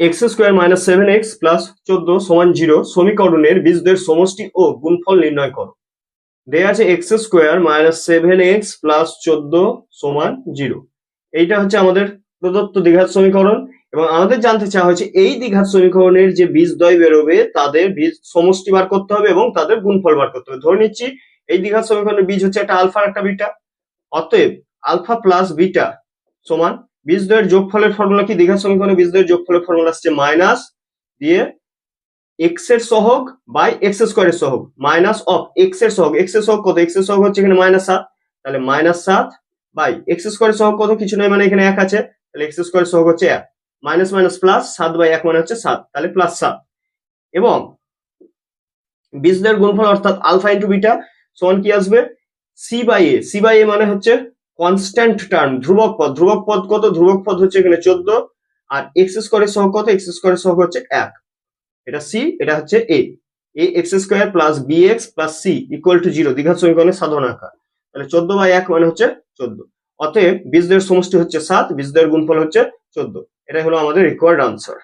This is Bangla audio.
X square minus seven x plus চোদ্দ সমান জিরো সমীকরণের বীজদের সমষ্টি ও গুণফল নির্ণয় করো। দেয়া আছে x square minus seven x plus চোদ্দ সমান জিরো। এইটা হচ্ছে আমাদের প্রদত্ত দ্বিঘাত সমীকরণ এবং আমাদের জানতে চাওয়া হয়েছে এই দ্বিঘাত সমীকরণের যে বীজদ্বয় বেরোবে তাদের বীজ সমষ্টি বার করতে হবে এবং তাদের গুণফল বার করতে হবে। ধরে নিচ্ছি এই দ্বিঘাত সমীকরণের বীজ হচ্ছে একটা আলফা একটা বিটা। অতএব আলফা প্লাস বিটা সমান বীজদ্বয়ের যোগফলের ফর্মুলা কি? দ্বিঘাত সমীকরণে বীজদ্বয়ের যোগফলের ফর্মুলা আসছে মাইনাস দিয়ে এক্সের সহগ বাই এক্স স্কোয়ারের সহগ মাইনাস অফ এক্সের সহগ। এক্সের সহগ কত? এক্সের সহগ হচ্ছে এখানে মাইনাস সাত। তাহলে মাইনাস সাত বাই এক্স স্কোয়ারের সহগ কত? কিছু নয় মানে এখানে এক আছে। তাহলে এক্স স্কোয়ারের সহগ হচ্ছে এক। মাইনাস মাইনাস প্লাস সাত বাই এক মানে হচ্ছে সাত। তাহলে প্লাস সাত। এবং বীজদের গুণফল অর্থাৎ আলফা ইন্টু বিটা সমান কি আসবে? C by a c by a মানে হচ্ছে কনস্ট্যান্ট টার্ম ধ্রুবক পদ ধ্রুবক পদ কত? ধ্রুবক পদ হচ্ছে এখানে চোদ্দ, আর এক্স স্কোয়ারের সহগ কত? এক্স স্কোয়ারের সহগ হচ্ছে এক। এটা সি এটা হচ্ছে a a x square plus b x plus c equal to zero দ্বিঘাত সমীকরণের সাধারণ আকার। তাহলে চোদ্দ বাই এক মানে হচ্ছে চোদ্দ। অতএব বীজদের সমষ্টি হচ্ছে সাত, বীজদের গুণফল হচ্ছে চোদ্দ। এটাই হলো আমাদের রিকোয়ার্ড আনসার